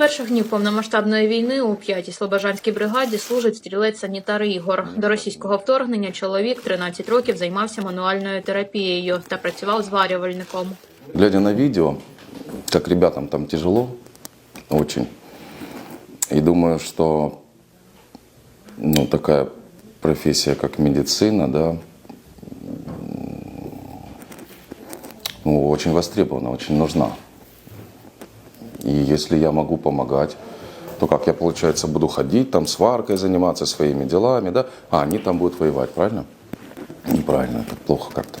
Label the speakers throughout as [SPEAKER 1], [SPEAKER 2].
[SPEAKER 1] перших днів повномасштабної війни у 5-й Слобожанській бригаді служить стрілець-санітар Ігор. До російського вторгнення чоловік 13 років займався мануальною терапією та працював зварювальником.
[SPEAKER 2] Глядя на видео, как ребятам там тяжело, очень. И думаю, что ну, такая профессия, как медицина, да, ну, очень востребована, очень нужна. И если я могу помогать, то как я, получается, буду ходить, там сваркой заниматься своими делами, да, а они там будут воевать, правильно? Неправильно, это плохо как-то.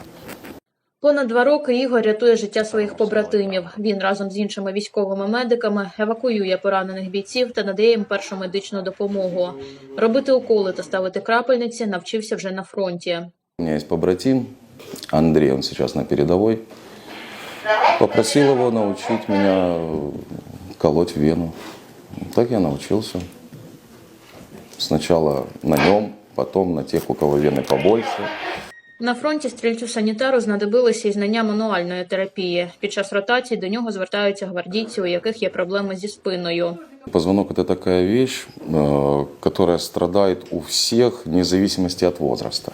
[SPEAKER 1] Понад два роки Ігор рятує життя своїх побратимів. Він разом з іншими військовими медиками евакуює поранених бійців та надає їм першу медичну допомогу. Робити уколи та ставити крапельниці навчився вже на фронті.
[SPEAKER 2] У меня есть побратим, Андрей, он сейчас на передовой. Попросил его научить меня э, колоть вену. Так я научился. Сначала на нем, потом на тех, у кого вены побольше.
[SPEAKER 1] На фронті стрільцю-санітару знадобилися і знання мануальної терапії. Під час ротації до нього звертаються гвардійці, у яких є проблеми зі спиною.
[SPEAKER 2] Позвонок – это такая вещь, э, которая страдает у всех, вне зависимости от возраста.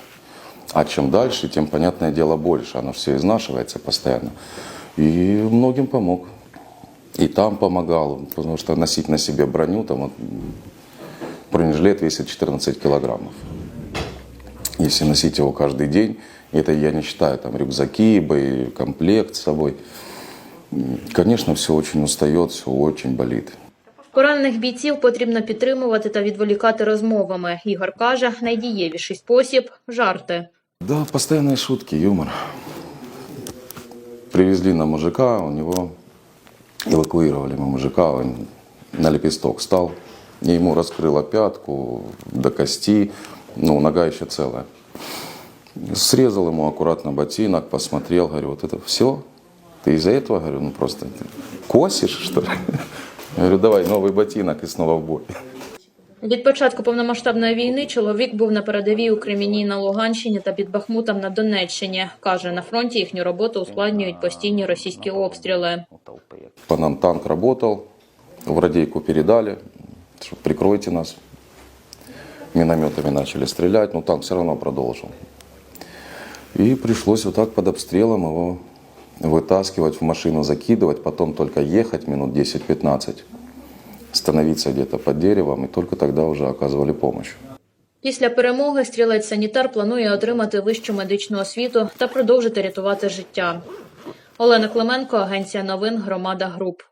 [SPEAKER 2] А чем дальше, тем, понятное дело, больше. Оно все изнашивается постоянно. И многим помог. И там помогал, потому что носить на себе броню, там вот, м, бронежилет весит 14 килограммов. Если носить его каждый день, это я не считаю там рюкзаки, боекомплект с собой. м, Конечно, все очень устает, все очень болит.
[SPEAKER 1] Поранених бійців потрібно підтримувати та відволікати розмовами. Ігор каже, найдієвіший спосіб жарти.
[SPEAKER 2] Да, постоянные шутки, юмор. Привезли на мужика, у него эвакуировали мы мужика, он на лепесток стал, и ему раскрыло пятку до кости, ну, нога еще целая. Срезал ему аккуратно ботинок, посмотрел, говорю, вот это все? Ты из-за этого, говорю, ну просто косишь, что ли? Я говорю, давай новый ботинок и снова в бой.
[SPEAKER 1] Від початку повномасштабної війни чоловік був на передовій у Кремінній на Луганщині та під Бахмутом на Донеччині. Каже, на фронті їхню роботу ускладнюють постійні російські обстріли.
[SPEAKER 2] По нам танк работал, в радейку передали, что прикройте нас. Минометами начали стрелять, но танк все равно продолжил. И пришлось вот так под обстрелом его в машину закидывать, потом только ехать минут 10-15, становиться где-то под деревом, и только тогда уже оказывали помощь.
[SPEAKER 1] Після перемоги стрілець-санітар планує отримати вищу медичну освіту та продовжити рятувати життя. Олена Клименко, агенція новин Громада Груп.